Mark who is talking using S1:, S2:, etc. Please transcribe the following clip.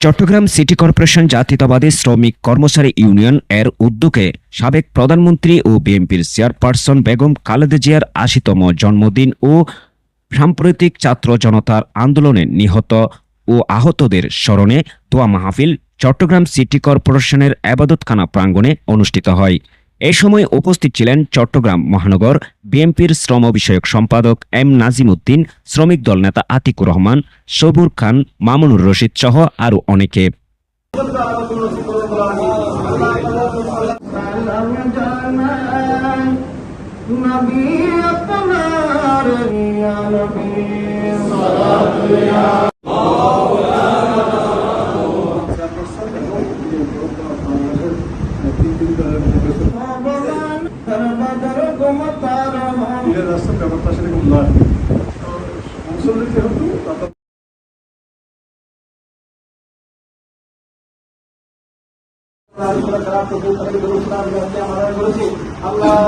S1: Chittagong city corporation জাতীয়তাবাদী শ্রমিক কর্মচারী ইউনিয়ন এর উদ্যোগে সাবেক প্রধানমন্ত্রী ও বিএনপির চেয়ারপারসন বেগম খালেদা জিয়ার আশিতম জন্মদিন ও সাম্প্রতিক ছাত্র জনতার আন্দোলনে নিহত ও আহতদের স্মরণে দোয়া মাহফিল চট্টগ্রাম সিটি কর্পোরেশনের আবাদতখানা প্রাঙ্গণে অনুষ্ঠিত হয়। এ সময় উপস্থিত ছিলেন চট্টগ্রাম মহানগর বিএনপির শ্রম বিষয়ক সম্পাদক এম নাজিম উদ্দিন শ্রমিক দল নেতা আতিকুর রহমান, সবুর খান, মামুনুর রশিদ সহ আরও অনেকে।
S2: দিনের রাস্তার ব্যাপারটা সেরকম নয় অঞ্চলে যেহেতু
S3: আল্লাহ